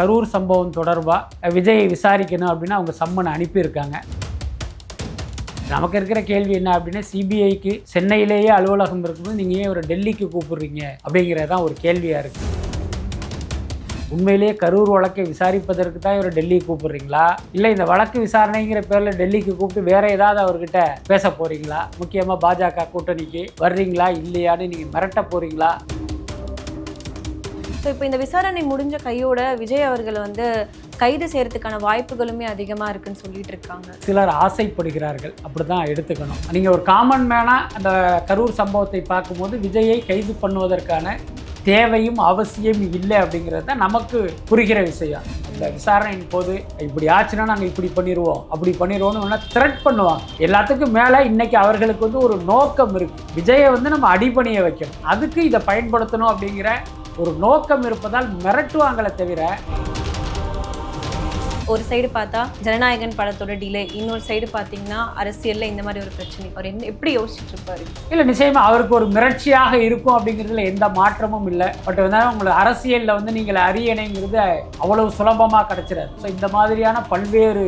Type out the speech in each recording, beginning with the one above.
கரூர் சம்பவம் தொடர்பாக விஜயை விசாரிக்கணும் அப்படின்னு அவங்க சம்மன் அனுப்பியிருக்காங்க. நமக்கு இருக்கிற கேள்வி என்ன அப்படின்னா சிபிஐக்கு சென்னையிலேயே அலுவலகம் இருக்கும்போது நீங்கள் ஏன் ஒரு டெல்லிக்கு கூப்பிடுறீங்க? அப்படிங்கிறது தான் ஒரு கேள்வியாக இருக்குது உண்மையிலேயே கரூர் வழக்கை விசாரிப்பதற்கு தான் இவர் டெல்லிக்கு கூப்பிடுறீங்களா? இல்லை இந்த வழக்கு விசாரணைங்கிற பேரில் டெல்லிக்கு கூப்பிட்டு வேற ஏதாவது அவர்கிட்ட பேச போறீங்களா? முக்கியமாக பாஜக கூட்டணிக்கு வர்றீங்களா? இல்லையான்னு நீங்கள் மிரட்ட போறீங்களா? ஸோ இப்போ இந்த விசாரணை முடிஞ்ச கையோட விஜய் அவர்கள் வந்து கைது செய்யறதுக்கான வாய்ப்புகளுமே அதிகமாக இருக்குன்னு சொல்லிட்டு இருக்காங்க. சிலர் ஆசைப்படுகிறார்கள். அப்படி தான் எடுத்துக்கணும். நீங்கள் ஒரு காமன் மேனாக அந்த கரூர் சம்பவத்தை பார்க்கும்போது விஜயை கைது பண்ணுவதற்கான தேவையும் அவசியம் இல்லை அப்படிங்கிறது தான் நமக்கு புரிகிற விஷயம். இந்த விசாரணையின் போது இப்படி ஆச்சுன்னா நாங்கள் இப்படி பண்ணிடுவோம் அப்படி பண்ணிடுவோம்னு வேணால் த்ரெட் பண்ணுவாங்க. எல்லாத்துக்கும் மேலே இன்னைக்கு அவர்களுக்கு வந்து ஒரு நோக்கம் இருக்குது விஜயை வந்து நம்ம அடிபணிய வைக்கணும். அதுக்கு இதை பயன்படுத்தணும் அப்படிங்கிற ஒரு நோக்கம் இருப்பதால் மிரட்டுவாங்களே தவிர ஒரு சைடு பார்த்தா ஜனநாயகன் படத்தோட டிலே இன்னொரு சைடு பார்த்தீங்கன்னா அரசியல்ல இந்த மாதிரி ஒரு பிரச்சனை. அவர் என்ன எப்படி யோசிச்சுட்டு இருப்பாரு? இல்லை நிச்சயமா அவருக்கு ஒரு மிரட்சியாக இருக்கும் அப்படிங்கிறதுல எந்த மாற்றமும் இல்லை. பட் வந்து உங்களுக்கு அரசியலில் வந்து நீங்கள் அரியணைங்கிறது அவ்வளவு சுலபமாக கிடைச்சிடாது. ஸோ இந்த மாதிரியான பல்வேறு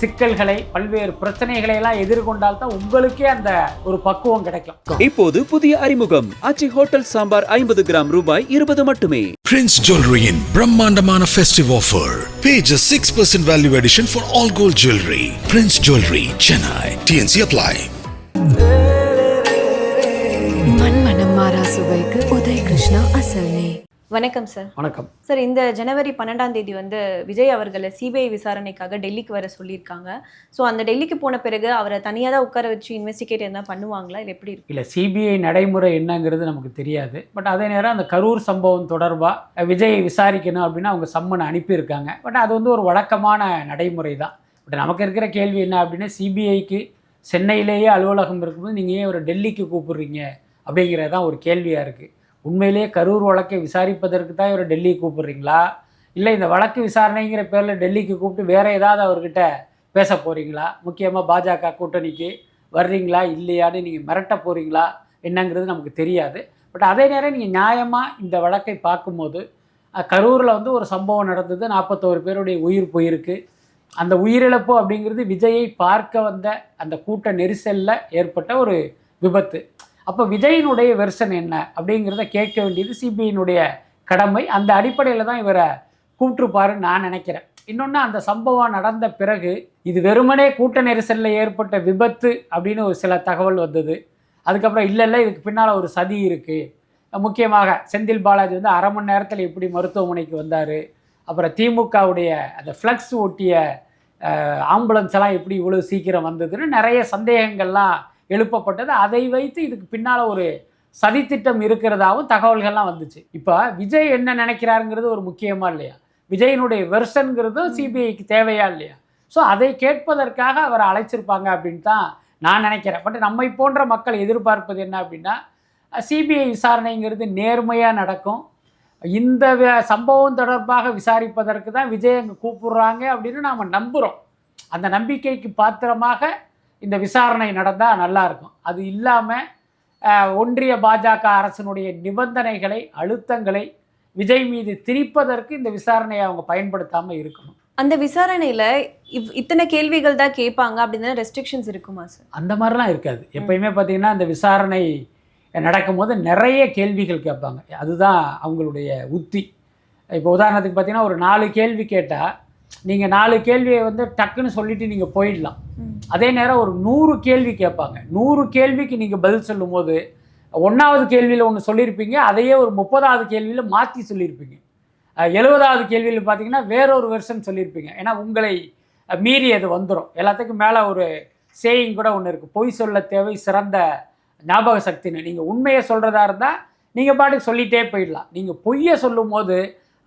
சிக்கல்களை பல்வேறு பிரச்சனைகளை எல்லாம் எதிர்கொண்டால் தான் உங்களுக்கே அந்த ஒரு பக்குவம் கிடைக்கும். இப்போது புதிய அறிமுகம். ஆச்சி ஹோட்டல் சாம்பார் ஐம்பது கிராம் ரூபாய் இருபது மட்டுமே. Prince Jewelry in Brahmandamana festive offer. Pay just 6% value addition for all gold jewelry. Prince Jewelry, Chennai. TNC apply. மண்மனம் மாறா சுவைக்கு உதய் கிருஷ்ணா அசல் நெய் வணக்கம் சார் வணக்கம். சார் இந்த ஜனவரி பன்னெண்டாம் தேதி வந்து விஜய் அவர்களை சிபிஐ விசாரணைக்காக டெல்லிக்கு வர சொல்லியிருக்காங்க. ஸோ அந்த டெல்லிக்கு போன பிறகு அவரை தனியாக தான் உட்கார வச்சு இன்வெஸ்டிகேட் என்ன பண்ணுவாங்களா? இல்லை எப்படி இருக்கு? இல்லை சிபிஐ நடைமுறை என்னங்கிறது நமக்கு தெரியாது. பட் அதே நேரம் அந்த கரூர் சம்பவம் தொடர்பாக விஜயை விசாரிக்கணும் அப்படின்னு அவங்க சம்மன் அனுப்பியிருக்காங்க. பட் அது வந்து ஒரு வழக்கமான நடைமுறை தான். பட் நமக்கு இருக்கிற கேள்வி என்ன அப்படின்னா சிபிஐக்கு சென்னையிலேயே அலுவலகம் இருக்கும்போது நீங்கள் ஏன் ஒரு டெல்லிக்கு கூப்பிடுறீங்க அப்படிங்கிறது தான் ஒரு கேள்வியாக இருக்குது உண்மையிலேயே கரூர் வழக்கை விசாரிப்பதற்கு தான் இவர் டெல்லி கூப்பிடுறீங்களா? இல்லை இந்த வழக்கு விசாரணைங்கிற பேரில் டெல்லிக்கு கூப்பிட்டு வேற ஏதாவது அவர்கிட்ட பேச போகிறீங்களா முக்கியமாக பாஜக கூட்டணிக்கு வர்றீங்களா? இல்லையான்னு நீங்கள் மிரட்ட போகிறீங்களா என்னங்கிறது நமக்கு தெரியாது. பட் அதே நேரம் நீங்கள் நியாயமாக இந்த வழக்கை பார்க்கும்போது கரூரில் வந்து ஒரு சம்பவம் நடந்தது. நாற்பத்தோரு பேருடைய உயிர் போயிருக்கு. அந்த உயிரிழப்பு அப்படிங்கிறது விஜயை பார்க்க வந்த அந்த கூட்ட நெரிசலில் ஏற்பட்ட ஒரு விபத்து. அப்போ விஜயினுடைய வெர்ஷன் என்ன அப்படிங்கிறத கேட்க வேண்டியது சிபிஐனுடைய கடமை. அந்த அடிப்படையில் தான் இவரை கூப்பிட்டுருப்பாருன்னு நான் நினைக்கிறேன். இன்னொன்று அந்த சம்பவம் நடந்த பிறகு இது வெறுமனே கூட்ட நெரிசலில் ஏற்பட்ட விபத்து அப்படின்னு ஒரு சில தகவல் வந்தது. அதுக்கப்புறம் இல்லை இல்லை இதுக்கு பின்னால் ஒரு சதி இருக்குது முக்கியமாக செந்தில் பாலாஜி வந்து அரை மணி நேரத்தில் எப்படி மருத்துவமனைக்கு வந்தார். அப்புறம் திமுகவுடைய அந்த ஃப்ளக்ஸ் ஒட்டிய ஆம்புலன்ஸ் எல்லாம் எப்படி இவ்வளோ சீக்கிரம் வந்ததுன்னு நிறைய சந்தேகங்கள்லாம் எழுப்பப்பட்டது. அதை வைத்து இதுக்கு பின்னால் ஒரு சதித்திட்டம் இருக்கிறதாவும் தகவல்கள்லாம் வந்துச்சு. இப்போ விஜய் என்ன நினைக்கிறாருங்கிறது ஒரு முக்கியமா இல்லையா? விஜயனுடைய வெர்ஷனுங்கிறதும் சிபிஐக்கு தேவையா இல்லையா? ஸோ அதை கேட்பதற்காக அவரை அழைச்சிருப்பாங்க அப்படின்னு தான் நான் நினைக்கிறேன். பட் நம்மை போன்ற மக்கள் எதிர்பார்ப்பது என்ன அப்படின்னா சிபிஐ விசாரணைங்கிறது நேர்மையாக நடக்கும். இந்த சம்பவம் தொடர்பாக விசாரிப்பதற்கு தான் விஜய் அங்கே கூப்பிடுறாங்க அப்படின்னு நாம் நம்புகிறோம் அந்த நம்பிக்கைக்கு பாத்திரமாக இந்த விசாரணை நடந்தால் நல்லாயிருக்கும் அது இல்லாமல் ஒன்றிய பாஜக அரசினுடைய நிபந்தனைகளை அழுத்தங்களை விஜய் மீது திரிப்பதற்கு இந்த விசாரணையை அவங்க பயன்படுத்தாமல் இருக்கணும். அந்த விசாரணையில இவ் இத்தனை கேள்விகள் தான் கேட்பாங்க அப்படின்னு ரெஸ்ட்ரிக்ஷன்ஸ் இருக்குமா சார் அந்த மாதிரிலாம் இருக்காது. எப்பயுமே பார்த்தீங்கன்னா இந்த விசாரணை நடக்கும்போது நிறைய கேள்விகள் கேட்பாங்க. அதுதான் அவங்களுடைய உத்தி. இப்போ உதாரணத்துக்கு பார்த்தீங்கன்னா ஒரு நாலு கேள்வி கேட்டால் நீங்கள் நாலு கேள்வியை வந்து டக்குன்னு சொல்லிட்டு நீங்கள் போயிடலாம். அதே நேரம் ஒரு நூறு கேள்வி கேட்பாங்க. நூறு கேள்விக்கு நீங்கள் பதில் சொல்லும்போது ஒன்றாவது கேள்வியில் ஒன்று சொல்லியிருப்பீங்க அதையே ஒரு முப்பதாவது கேள்வியில் மாற்றி சொல்லியிருப்பீங்க. எழுபதாவது கேள்வியில் பார்த்தீங்கன்னா வேறொரு வெர்ஷன் சொல்லியிருப்பீங்க. ஏன்னா உங்களை மீறி அது வந்துடும் எல்லாத்துக்கும் மேலே ஒரு சேயிங் கூட ஒன்று இருக்குது பொய் சொல்ல தேவை சிறந்த ஞாபக சக்தின்னு. நீங்கள் உண்மையை சொல்கிறதா இருந்தால் நீங்கள் பாட்டுக்கு சொல்லிகிட்டே போயிடலாம். நீங்கள் பொய்யை சொல்லும்போது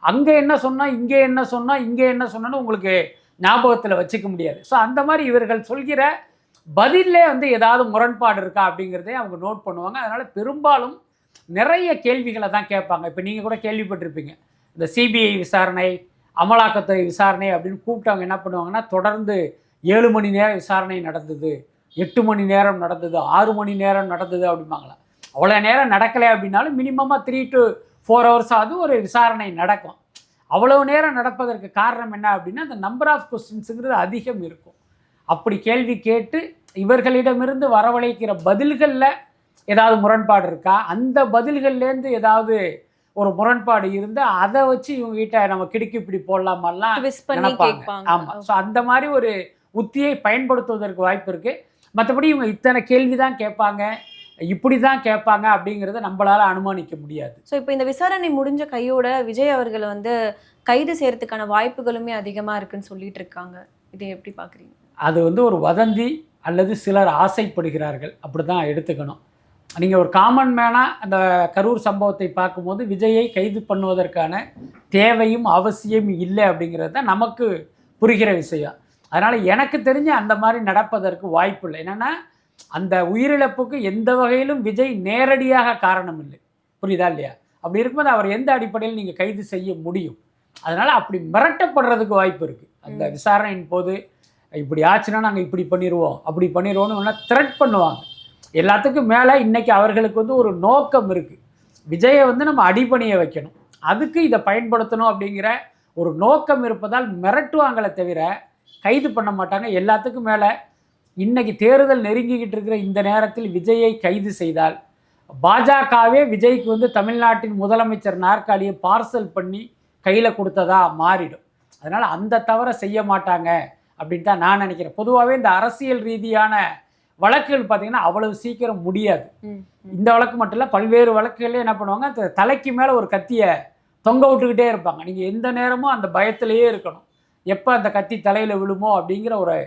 அங்கே என்ன சொன்னால் இங்கே என்ன சொன்னால் இங்கே என்ன சொன்னான்னு உங்களுக்கு ஞாபகத்தில் வச்சுக்க முடியாது. ஸோ அந்த மாதிரி இவர்கள் சொல்கிற பதிலே வந்து ஏதாவது முரண்பாடு இருக்கா அப்படிங்கிறதே அவங்க நோட் பண்ணுவாங்க. அதனால் பெரும்பாலும் நிறைய கேள்விகளை தான் கேட்பாங்க. இப்போ நீங்கள் கூட கேள்விப்பட்டிருப்பீங்க. இந்த சிபிஐ விசாரணை அமலாக்கத்துறை விசாரணை அப்படின்னு கூப்பிட்டவங்க என்ன பண்ணுவாங்கன்னா தொடர்ந்து ஏழு மணி நேரம் விசாரணை நடந்தது எட்டு மணி நேரம் நடந்தது ஆறு மணி நேரம் நடந்தது அப்படிம்பாங்களா அவ்வளோ நேரம் நடக்கலை அப்படின்னாலும் மினிமமாக த்ரீ டு ஃபோர் ஹவர்ஸ் ஆகுது ஒரு விசாரணை நடக்கும். அவ்வளவு நேரம் நடப்பதற்கு காரணம் என்ன அப்படின்னா அந்த நம்பர் ஆஃப் கொஸ்டின்ஸுங்கிறது அதிகம் இருக்கும். அப்படி கேள்வி கேட்டு இவர்களிடமிருந்து வரவழைக்கிற பதில்களில் ஏதாவது முரண்பாடு இருக்கா? அந்த பதில்கள்லேருந்து ஏதாவது ஒரு முரண்பாடு இருந்து அதை வச்சு இவங்ககிட்ட நம்ம கிடுக்கி இப்படி போடலாமெல்லாம் நினைப்பாங்க. கேட்பாங்க. ஆமாம் ஸோ அந்த மாதிரி ஒரு உத்தியை பயன்படுத்துவதற்கு வாய்ப்பு இருக்குது மற்றபடி இவங்க இத்தனை கேள்வி தான் கேட்பாங்க. இப்படி தான் கேட்பாங்க அப்படிங்கிறத நம்மளால அனுமானிக்க முடியாது. ஸோ இப்போ இந்த விசாரணை முடிஞ்ச கையோட விஜய் அவர்களை வந்து கைது செய்யறதுக்கான வாய்ப்புகளுமே அதிகமா இருக்குன்னு சொல்லிட்டு இருக்காங்க. இதை எப்படி பாக்குறீங்க அது வந்து ஒரு வதந்தி அல்லது சிலர் ஆசைப்படுகிறார்கள். அப்படி தான் எடுத்துக்கணும். நீங்கள் ஒரு காமன் மேனாக அந்த கரூர் சம்பவத்தை பார்க்கும்போது விஜயை கைது பண்ணுவதற்கான தேவையும் அவசியம் இல்லை அப்படிங்கிறது தான் நமக்கு புரிகிற விஷயம். அதனால் எனக்கு தெரிஞ்சு அந்த மாதிரி நடப்பதற்கு வாய்ப்பு இல்லை. என்னென்னா அந்த உயிரிழப்புக்கு எந்த வகையிலும் விஜய் நேரடியாக காரணம் இல்லை புரியுதா இல்லையா? அப்படி இருக்கும்போது அவர் எந்த அடிப்படையில் நீங்கள் கைது செய்ய முடியும்? அதனால் அப்படி மிரட்டப்படுறதுக்கு வாய்ப்பு இருக்குது அந்த. விசாரணையின் போது இப்படி ஆச்சுன்னா நாங்கள் இப்படி பண்ணிடுவோம் அப்படி பண்ணிடுவோம்னு வேணால் த்ரெட் பண்ணுவாங்க. எல்லாத்துக்கும் மேலே இன்னைக்கு அவர்களுக்கு வந்து ஒரு நோக்கம் இருக்குது விஜயை வந்து நம்ம அடிபணிய வைக்கணும். அதுக்கு இதை பயன்படுத்தணும் அப்படிங்கிற ஒரு நோக்கம் இருப்பதால் மிரட்டுவாங்களே தவிர கைது பண்ண மாட்டாங்க. எல்லாத்துக்கும் மேலே இன்னைக்கு தேர்தல் நெருங்கிக்கிட்டு இருக்கிற இந்த நேரத்தில் விஜயை கைது செய்தால் பாஜகவே விஜய்க்கு வந்து தமிழ்நாட்டின் முதலமைச்சர் நாற்காலியை பார்சல் பண்ணி கையில் கொடுத்ததா மாறிடும். அதனால் அந்த தவறை செய்ய மாட்டாங்க அப்படின்னு தான் நான் நினைக்கிறேன். பொதுவாகவே இந்த அரசியல் ரீதியான வழக்குகள் பார்த்தீங்கன்னா அவ்வளவு சீக்கிரம் முடியாது. இந்த வழக்கு மட்டும் இல்லை பல்வேறு வழக்குகளே என்ன பண்ணுவாங்க தலைக்கு மேலே ஒரு கத்தியை தொங்க விட்டுக்கிட்டே இருப்பாங்க. நீங்கள் எந்த நேரமும் அந்த பயத்திலேயே இருக்கணும். எப்போ அந்த கத்தி தலையில் விழுமோ அப்படிங்கிற ஒரு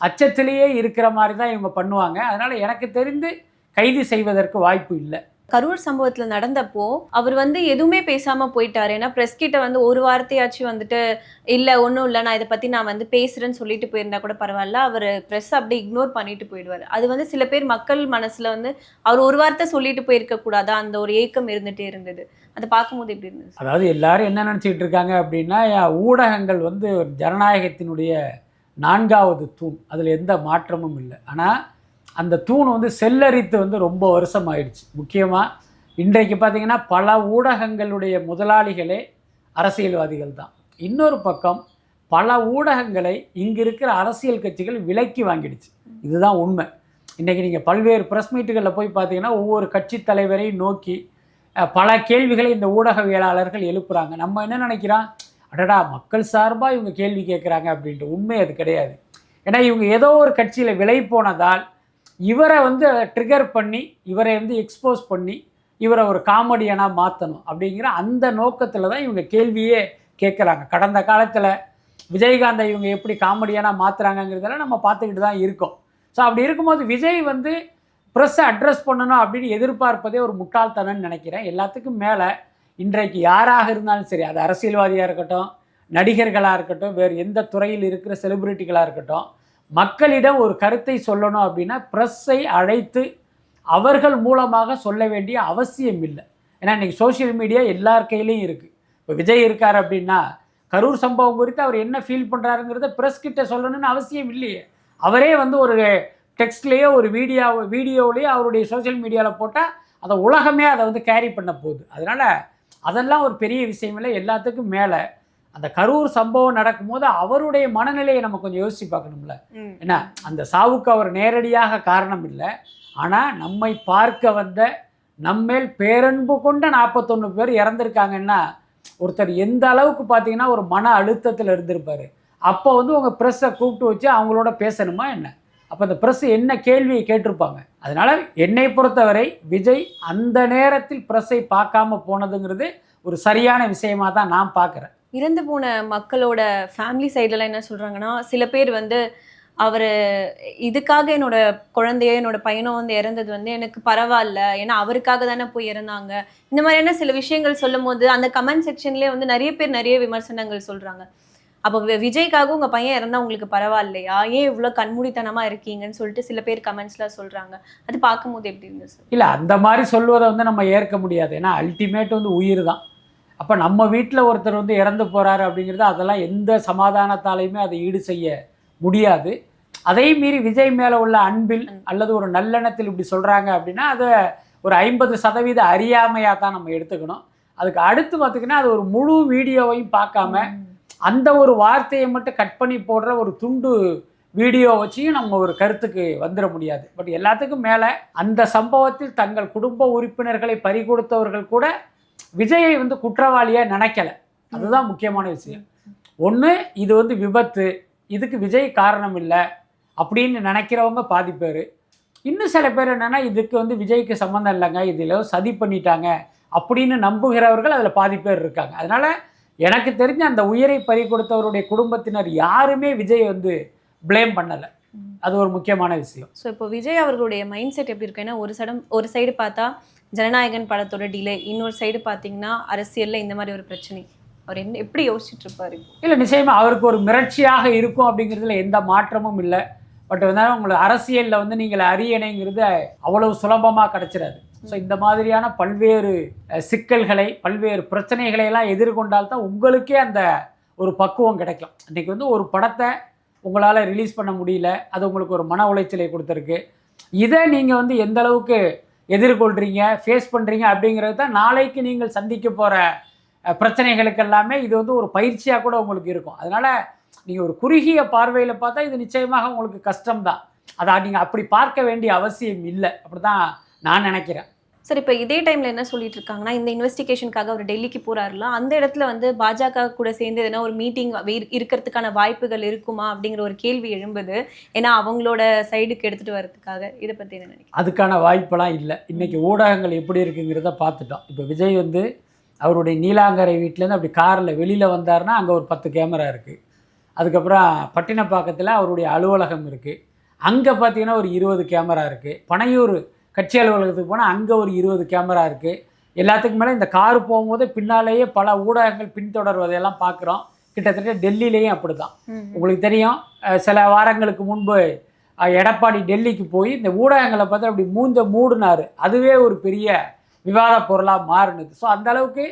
அச்சத்திலேயே இருக்கிற மாதிரி தான் இவங்க பண்ணுவாங்க. அதனால் எனக்கு தெரிந்து கைது செய்வதற்கு வாய்ப்பு இல்லை. கரூர் சம்பவத்துல நடந்தப்போ அவர் வந்து எதுவுமே பேசாம போயிட்டாரு. ஏன்னா பிரஸ் கிட்ட வந்து ஒரு வார்த்தையாச்சும் வந்துட்டு இல்ல ஒன்றும் இல்லை நான் இதை பத்தி நான் வந்து பேசுறேன்னு சொல்லிட்டு போயிருந்தா கூட பரவாயில்ல. அவர் பிரஸ் அப்படி இக்னோர் பண்ணிட்டு போயிடுவாரு. அது வந்து சில பேர் மக்கள் மனசுல வந்து அவர் ஒரு வார்த்தை சொல்லிட்டு போயிருக்க கூடாதா? அந்த ஒரு ஏக்கம் இருந்துட்டே இருந்தது. அதை பார்க்கும்போது எப்படி இருந்தது? அதாவது எல்லாரும் என்ன நினச்சிக்கிட்டு இருக்காங்க அப்படின்னா ஊடகங்கள் வந்து ஒரு ஜனநாயகத்தினுடைய நான்காவது தூண். அதில் எந்த மாற்றமும் இல்லை. ஆனால் அந்த தூண் வந்து செல்லரித்து வந்து ரொம்ப வருஷம் ஆயிடுச்சு முக்கியமாக இன்றைக்கு பார்த்தீங்கன்னா பல ஊடகங்களுடைய முதலாளிகளே அரசியல்வாதிகள் தான். இன்னொரு பக்கம் பல ஊடகங்களை இங்கே இருக்கிற அரசியல் கட்சிகள் விலக்கி வாங்கிடுச்சு. இதுதான் உண்மை. இன்றைக்கி நீங்கள் பல்வேறு ப்ரெஸ் மீட்டுகளில் போய் பார்த்தீங்கன்னா ஒவ்வொரு கட்சி தலைவரையும் நோக்கி பல கேள்விகளை இந்த ஊடகவியலாளர்கள் எழுப்புகிறாங்க நம்ம என்ன நினைக்கிறோம்? அடடா மக்கள் சார்பாக இவங்க கேள்வி கேட்குறாங்க அப்படின்ட்டு உண்மை அது கிடையாது. ஏன்னா இவங்க ஏதோ ஒரு கட்சியில் விலை போனதால் இவரை வந்து ட்ரிகர் பண்ணி இவரை வந்து எக்ஸ்போஸ் பண்ணி இவரை ஒரு காமெடியனாக மாற்றணும் அப்படிங்கிற அந்த நோக்கத்தில் தான் இவங்க கேள்வியே கேட்குறாங்க கடந்த காலத்தில் விஜயகாந்தை இவங்க எப்படி காமெடியனாக மாற்றுறாங்கங்கிறதெல்லாம் நம்ம பார்த்துக்கிட்டு தான் இருக்கோம். ஸோ அப்படி இருக்கும்போது விஜய் வந்து ப்ரெஸ்ஸை அட்ரஸ் பண்ணணும் அப்படின்னு எதிர்பார்ப்பதே ஒரு முட்டாள்தனன்னு நினைக்கிறேன். எல்லாத்துக்கும் மேலே இன்றைக்கு யாராக இருந்தாலும் சரி அது அரசியல்வாதியாக இருக்கட்டும் நடிகர்களாக இருக்கட்டும் வேறு எந்த துறையில் இருக்கிற செலிபிரிட்டிகளாக இருக்கட்டும் மக்களிடம் ஒரு கருத்தை சொல்லணும் அப்படின்னா ப்ரெஸ்ஸை அழைத்து அவர்கள் மூலமாக சொல்ல வேண்டிய அவசியம் இல்லை. ஏன்னா இன்றைக்கி சோஷியல் மீடியா எல்லார் கையிலையும் இருக்குது இப்போ விஜய் இருக்கார் அப்படின்னா கரூர் சம்பவம் குறித்து அவர் என்ன ஃபீல் பண்ணுறாருங்கிறத ப்ரெஸ் கிட்ட சொல்லணும்னு அவசியம் இல்லையே. அவரே வந்து ஒரு டெக்ஸ்ட்லேயோ ஒரு வீடியோ வீடியோவிலேயோ அவருடைய சோஷியல் மீடியாவில் போட்டால் அதை உலகமே அதை வந்து கேரி பண்ண போகுது. அதனால் அதெல்லாம் ஒரு பெரிய விஷயம் இல்லை. எல்லாத்துக்கும் மேலே. அந்த கரூர் சம்பவம் நடக்கும்போது அவருடைய மனநிலையை நம்ம கொஞ்சம் யோசித்து பார்க்கணும்ல. என்ன? அந்த சாவுக்கு அவர் நேரடியாக காரணம் இல்லை. ஆனால் நம்மை பார்க்க வந்த நம்மேல் பேரன்பு கொண்ட நாற்பத்தொன்று பேர் இறந்துருக்காங்கன்னா ஒருத்தர் எந்த அளவுக்கு பார்த்தீங்கன்னா ஒரு மன அழுத்தத்தில் இருந்திருப்பார். அப்போ வந்து உங்கள் ப்ரெஸ்ஸை கூப்பிட்டு வச்சு அவங்களோட பேசணுமா என்ன? அப்போ அந்த ப்ரெஸ் என்ன கேள்வியை கேட்டிருப்பாங்க? அதனால் என்னை பொறுத்தவரை விஜய் அந்த நேரத்தில் ப்ரெஸ்ஸை பார்க்காம போனதுங்கிறது ஒரு சரியான விஷயமாக தான் நான் பார்க்குறேன். இறந்து போன மக்களோட ஃபேமிலி சைடுல என்ன சொல்கிறாங்கன்னா சில பேர் வந்து அவர் இதுக்காக என்னோட குழந்தையோ என்னோட பையனோ வந்து இறந்தது வந்து எனக்கு பரவாயில்ல ஏன்னா அவருக்காக தானே போய் இறந்தாங்க. இந்த மாதிரியான சில விஷயங்கள் சொல்லும் போது அந்த கமெண்ட் செக்ஷன்லேயே வந்து நிறைய பேர் நிறைய விமர்சனங்கள் சொல்கிறாங்க அப்போ விஜய்க்காக உங்க பையன் இறந்தா உங்களுக்கு பரவாயில்லையா? ஏன் இவ்வளோ கண்மூடித்தனமா இருக்கீங்கன்னு சொல்லிட்டு சில பேர் கமெண்ட்ஸ்லாம் சொல்றாங்க. அது பார்க்கும்போது எப்படி இருந்தது சார்? இல்லை அந்த மாதிரி சொல்வதை வந்து நம்ம ஏற்க முடியாது. ஏன்னா அல்டிமேட் வந்து உயிர் தான் அப்போ நம்ம வீட்டில் ஒருத்தர் வந்து இறந்து போகிறாரு அப்படிங்கிறது அதெல்லாம் எந்த சமாதானத்தாலையுமே அதை ஈடு செய்ய முடியாது. அதை மீறி விஜய் மேலே உள்ள அன்பில் அல்லது ஒரு நல்லெண்ணத்தில் இப்படி சொல்கிறாங்க அப்படின்னா அதை ஒரு ஐம்பது சதவீத அறியாமையாக தான் நம்ம எடுத்துக்கணும். அதுக்கு அடுத்து பார்த்திங்கன்னா அது ஒரு முழு வீடியோவையும் பார்க்காம அந்த ஒரு வார்த்தையை மட்டும் கட் பண்ணி போடுற ஒரு துண்டு வீடியோ வச்சியும் நம்ம ஒரு கருத்துக்கு வந்துட முடியாது. பட் எல்லாத்துக்கும் மேலே அந்த சம்பவத்தில் தங்கள் குடும்ப உறுப்பினர்களை பறிகொடுத்தவர்கள் கூட விஜயை வந்து குற்றவாளியாக நினைக்கல. அதுதான் முக்கியமான விஷயம். ஒன்று இது வந்து விபத்து. இதுக்கு விஜய் காரணம் இல்லை அப்படின்னு நினைக்கிறவங்க பாதி பேர். இன்னும் சில பேர் என்னென்னா இதுக்கு வந்து விஜய்க்கு சம்மந்தம் இல்லைங்க இதில் சதி பண்ணிட்டாங்க அப்படின்னு நம்புகிறவர்கள் அதில் பாதி பேர் இருக்காங்க. அதனால் எனக்கு தெரிஞ்ச அந்த உயிரை பறி கொடுத்தவருடைய குடும்பத்தினர் யாருமே விஜய் வந்து ப்ளேம் பண்ணலை. அது ஒரு முக்கியமான விஷயம். ஸோ இப்போ விஜய் அவர்களுடைய மைண்ட் செட் எப்படி இருக்கு ஏன்னா ஒரு சடம் ஒரு சைடு பார்த்தா ஜனநாயகன் படத்தோட டிலே இன்னொரு சைடு பார்த்தீங்கன்னா அரசியல்ல இந்த மாதிரி ஒரு பிரச்சனை. அவர் என்ன எப்படி யோசிச்சுட்டு இருப்பாரு? இல்லை நிச்சயமாக அவருக்கு ஒரு மிரட்சியாக இருக்கும் அப்படிங்கிறதுல எந்த மாற்றமும் இல்லை. பட் வந்து உங்களை அரசியலில் வந்து நீங்கள் அரியணைங்கிறது அவ்வளவு சுலபமாக கிடைச்சிடாது. ஸோ இந்த மாதிரியான பல்வேறு சிக்கல்களை பல்வேறு பிரச்சனைகளை எல்லாம் எதிர்கொண்டால்தான் உங்களுக்கே அந்த ஒரு பக்குவம் கிடைக்கும். இன்றைக்கி வந்து ஒரு படத்தை உங்களால் ரிலீஸ் பண்ண முடியல. அது உங்களுக்கு ஒரு மன உளைச்சலை கொடுத்துருக்கு. இதை நீங்கள் வந்து எந்த அளவுக்கு எதிர்கொள்கிறீங்க ஃபேஸ் பண்ணுறீங்க அப்படிங்கிறது தான் நாளைக்கு நீங்கள் சந்திக்க போகிற பிரச்சனைகளுக்கு எல்லாமே இது வந்து ஒரு பயிற்சியாக கூட உங்களுக்கு இருக்கும். அதனால் நீங்கள் ஒரு குறுகிய பார்வையில் பார்த்தா இது நிச்சயமாக உங்களுக்கு கஷ்டம்தான். அதை நீங்கள் அப்படி பார்க்க வேண்டிய அவசியம் இல்லை. அப்படி தான் நான் நினைக்கிறேன். சார் இப்போ இதே டைமில் என்ன சொல்லிட்டு இருக்காங்கன்னா இந்த இன்வெஸ்டிகேஷனுக்காக அவர் டெல்லிக்கு போறாருல அந்த இடத்துல வந்து பாஜக கூட சேர்ந்து எதனா ஒரு மீட்டிங் இருக்கிறதுக்கான வாய்ப்புகள் இருக்குமா அப்படிங்கிற ஒரு கேள்வி எழும்புது. ஏன்னா அவங்களோட சைடுக்கு எடுத்துகிட்டு வரதுக்காக இதை பற்றி என்ன நினைக்கிறேன் அதுக்கான வாய்ப்பெல்லாம் இல்லை. இன்றைக்கி ஊடகங்கள் எப்படி இருக்குங்கிறத பார்த்துட்டோம். இப்போ விஜய் வந்து அவருடைய நீலாங்கரை வீட்டிலேருந்து அப்படி காரில் வெளியில் வந்தாருன்னா அங்கே ஒரு பத்து கேமரா இருக்குது அதுக்கப்புறம் பட்டினப்பாக்கத்தில் அவருடைய அலுவலகம் இருக்குது அங்கே பார்த்தீங்கன்னா ஒரு இருபது கேமரா இருக்குது பனையூர் கட்சி அலுவலகத்துக்கு போனால் அங்கே ஒரு இருபது கேமரா இருக்குது எல்லாத்துக்கும் மேலே இந்த கார் போகும்போது பின்னாலேயே பல ஊடகங்கள் பின்தொடர்வதையெல்லாம் பார்க்குறோம் கிட்டத்தட்ட டெல்லியிலையும் அப்படி தான் உங்களுக்கு தெரியும் சில வாரங்களுக்கு முன்பு எடப்பாடி டெல்லிக்கு போய் இந்த ஊடகங்களை பார்த்து அப்படி மூஞ்ச மூடினார். அதுவே ஒரு பெரிய விவாத பொருளாக மாறினது. ஸோ அந்த அளவுக்கு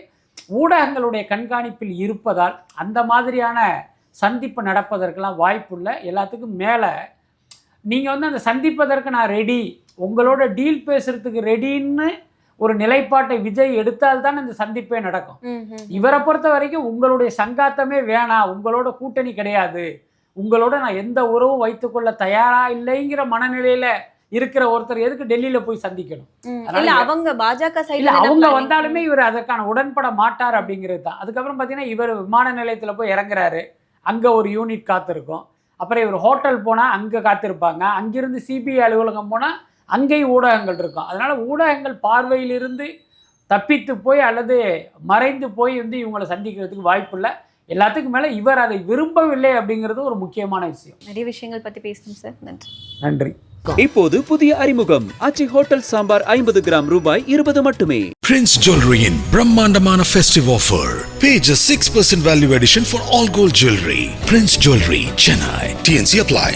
ஊடகங்களுடைய கண்காணிப்பில் இருப்பதால் அந்த மாதிரியான சந்திப்பு நடப்பதற்கெல்லாம் வாய்ப்புள்ள எல்லாத்துக்கும் மேலே நீங்கள் வந்து அந்த சந்திப்பதற்கு நான் ரெடி உங்களோட டீல் பேசுறதுக்கு ரெடின்னு ஒரு நிலைப்பாட்டை விஜய் எடுத்தால் தான் இந்த சந்திப்பே நடக்கும். இவரை பொறுத்த வரைக்கும் உங்களுடைய சங்காத்தமே வேணாம் உங்களோட கூட்டணி கிடையாது. உங்களோட நான் எந்த உறவும் வைத்துக்கொள்ள தயாரா இல்லைங்கிற மனநிலையில இருக்கிற ஒருத்தர் எதுக்கு டெல்லியில போய் சந்திக்கணும்? அவங்க பாஜக சைடுல அவங்க வந்தாலுமே இவர் அதற்கான உடன்பட மாட்டார் அப்படிங்கிறது தான். அதுக்கப்புறம் பார்த்தீங்கன்னா இவர் விமான நிலையத்தில் போய் இறங்குறாரு. அங்கே ஒரு யூனிட் காத்திருக்கும். அப்புறம் இவர் ஹோட்டல் போனால் அங்கே காத்திருப்பாங்க. அங்கிருந்து சிபிஐ அலுவலகம் போனால் அங்கேயும் ஊடகங்கள் இருக்கும். அதனால் ஊடகங்கள் பார்வையிலிருந்து தப்பித்து போய் அல்லது மறைந்து போய் வந்து இவங்களை சந்திக்கிறதுக்கு வாய்ப்பு இல்லை. எல்லாத்துக்கும் மேலே இவர் அதை விரும்பவில்லை அப்படிங்கிறது ஒரு முக்கியமான விஷயம். நிறைய விஷயங்கள் பத்தி பேசணும் சார். நன்றி. நன்றி. இப்போது புதிய அறிமுகம் ஆச்சி ஹோட்டல் சாம்பார் ஐம்பது கிராம் ரூபாய் இருபது மட்டுமே பிரின்ஸ் ஜுவல்லரியின் பிரம்மாண்டமான festive offer page six percent value addition for all gold jewellery prince jewellery Chennai TNC apply